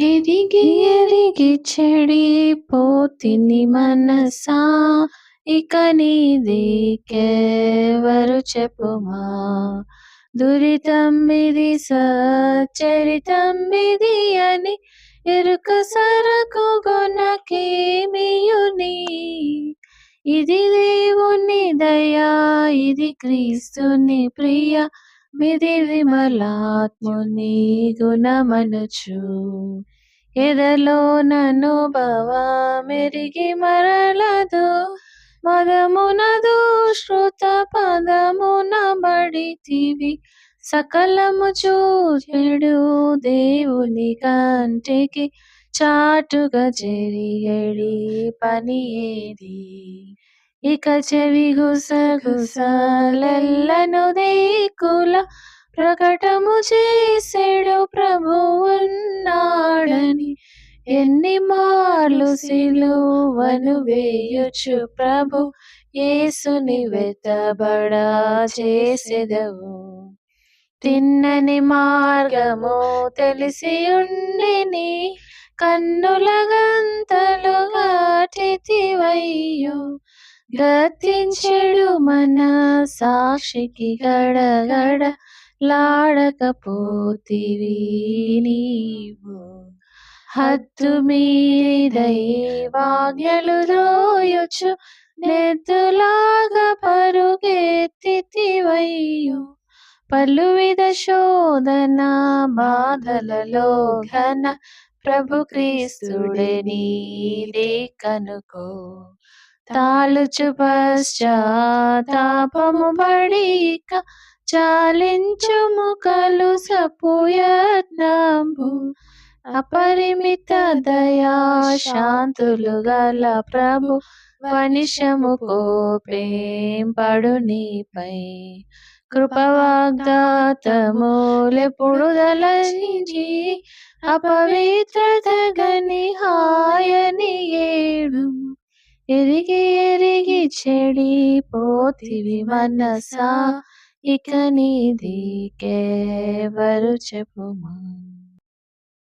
ఎరిగి ఎరిగి చెడిపోతిని మనసా ఇక నీదికెవరు చెప్పుమా. దురితంబిది సచరితమ్మిది అని ఎరుక సరకు గొనకేమియుని. ఇది దేవుని దయా ఇది క్రీస్తుని ప్రియ మిది విమలాత్ముని గుణమనుచు. ఎదలో నను భవా మెరిగి మరలదు. మదమునదు శృత పదమున బడితివి. సకలము చూచెడు దేవుని కంటికి. చాటుగా చెరియడి పని ఏది? ఇక చెవి గుసగుసలెల్లను దేకుల ప్రకటము చేసెడు ప్రభువున్నాడని ఎన్ని మార్లు సిలువను వేయుచు ప్రభు యేసుని వెతబడా చేసెదవు. తిన్నని మార్గము తెలిసి ఉండిని కన్నుల గంతలు గాటితివయ్యో గతించెడు మన సాక్షికి గడగడ లాడకపోతివి నీవు. హద్దు మీరి దైవాజ్ఞలు దోయొచ్చు నెద్దులాగా పరుగెత్తివయ్యు పలువిధ శోధన బాధలలో ఘన ప్రభు క్రీస్తుడే నీ కనుకో. తాలుచు పశ్చాత్తాపము బడిక చాలించుము కలు సపుయత్నము అపరిమిత దయా శాంతులు గల ప్రభు వనిషము కోపేంపడు నీపై. కృపవాగ్దాతములెప్పుడు దళించి అపవిత్ర చెడిపోతివి మనసా ఇక నీది కేవరు చెప్పుమా